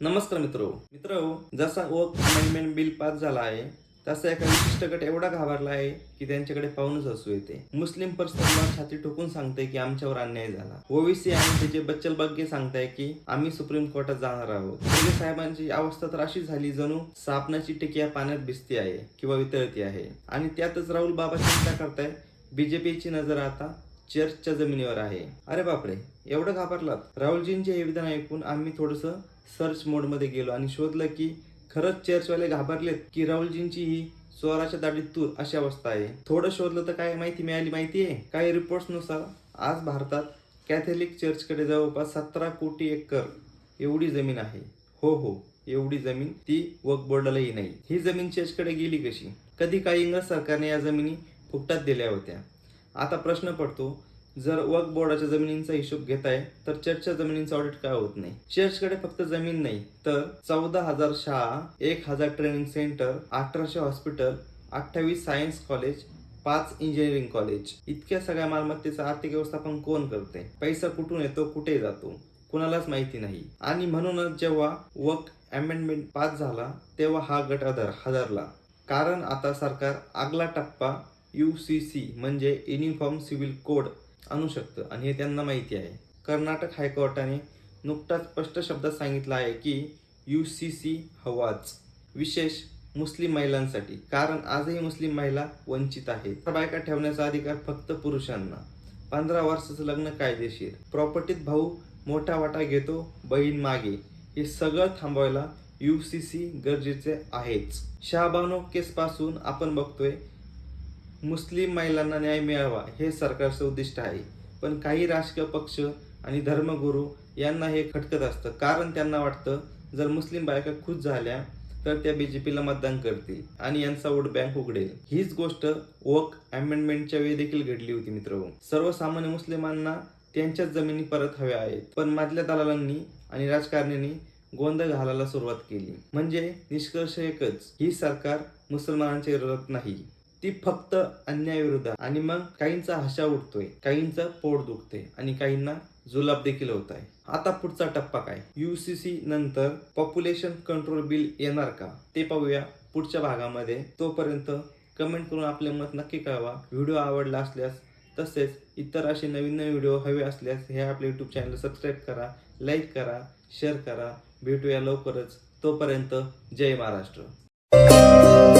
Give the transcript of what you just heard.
नमस्कार मित्र. मित्र जसा वर्क अमेंडमेंट बिल पास झाला आहे तसा एका विशिष्ट गट एवढा घाबरला आहे की त्यांच्याकडे पाहूनच असू येते. मुस्लिम पर्सनला छाती ठोकून सांगते की आमच्यावर अन्याय झाला. ओवीसी आणि त्याचे बच्चल बग्गे सांगताय की आम्ही सुप्रीम कोर्टात जाणार आहोत. साहेबांची अवस्था तर अशी झाली जणू सापनाची टिकिया पाण्यात भिजती आहे किंवा वितळती आहे. आणि त्यातच राहुल बाबा चिंता करताय. बीजेपीची नजर आता चर्चच्या जमिनीवर आहे. अरे बापरे एवढं घाबरलात? राहुलजींचे हे विधान ऐकून आम्ही थोडस सर्च मोडमध्ये गेलो आणि शोधलं की खरंच चर्चवाले घाबरलेत की राहुलजींची ही चोराच्या दाढीत तूर अशी अवस्था आहे. थोडं शोधलं तर काय माहिती मिळाली माहिती आहे काही रिपोर्ट्सनुसार आज भारतात कॅथलिक चर्चकडे जवळपास सतरा कोटी एकर एवढी जमीन आहे. हो हो एवढी जमीन ती वक बोर्डालाही नाही ही जमीन चर्चकडे गेली कशी? कधी काही इंग्रज सरकारने या जमिनी फुकटात दिल्या होत्या. आता प्रश्न पडतो जर वर्क बोर्डाच्या जमिनींचा हिशोब घेताय तर चर्चच्या जमिनींचा ऑडिट काय होत नाही? चर्चकडे फक्त जमीन नाही तर चौदा हजार शाळा एक हजार ट्रेनिंग सेंटर अठराशे हॉस्पिटल अठ्ठावीस सायन्स कॉलेज पाच इंजिनिअरिंग कॉलेज इतक्या सगळ्या मालमत्तेचं आर्थिक व्यवस्थापन कोण करते पैसा कुठून येतो कुठे जातो? कुणालाच माहिती नाही. आणि म्हणूनच जेव्हा वक अमेंडमेंट पास झाला तेव्हा हा गट आधार हादरला. कारण आता सरकार आगला टप्पा यू सी सी म्हणजे युनिफॉर्म सिव्हिल कोड आणू शकतं. आणि हे त्यांना माहिती आहे. कर्नाटक हायकोर्टाने नुकताच स्पष्ट शब्दात सांगितलं आहे की यू सी सी हवाच. विशेष मुस्लिम महिलांसाठी. कारण आजही मुस्लिम महिला वंचित आहेत. बायका ठेवण्याचा अधिकार फक्त पुरुषांना. पंधरा वर्षाचं लग्न कायदेशीर. प्रॉपर्टीत भाऊ मोठा वाटा घेतो बहीण मागे. हे सगळं थांबवायला यू सी सी गरजेचे आहेच. शहाबानो केस पासून आपण बघतोय मुस्लिम महिलांना न्याय मिळावा हे सरकारचं उद्दिष्ट आहे. पण काही राजकीय पक्ष आणि धर्मगुरू यांना हे खटकत असतं. कारण त्यांना वाटतं जर मुस्लिम बायका खुश झाल्या तर त्या बीजेपीला मतदान करतील आणि यांचा वोट बँक उघडेल. हीच गोष्ट वक अमेंडमेंटच्या वेळी देखील घडली होती मित्र सर्वसामान्य मुस्लिमांना त्यांच्याच जमिनी परत हव्या आहेत. पण मधल्या दलालांनी आणि राजकारण्यांनी गोंधळ घालायला सुरुवात केली. म्हणजे निष्कर्ष एकच ही सरकार मुसलमानांच्या विरोधात नाही. ती फक्त अन्यायाविरुद्ध. आणि मग काहींचा हशा उठतोय काहींचं पोट दुखते आणि काहींना जुलाब देखील होत आहे आता पुढचा टप्पा काय? युसीसी नंतर पॉप्युलेशन कंट्रोल बिल येणार का? ते पाहूया पुढच्या भागामध्ये. तोपर्यंत कमेंट करून आपले मत नक्की कळवा. व्हिडिओ आवडला असल्यास तसेच इतर असे नवीन नवीन व्हिडिओ हवे असल्यास हे आपले यूट्यूब चॅनल सबस्क्राईब करा लाईक करा शेअर करा. भेटूया लवकरच. तोपर्यंत जय महाराष्ट्र.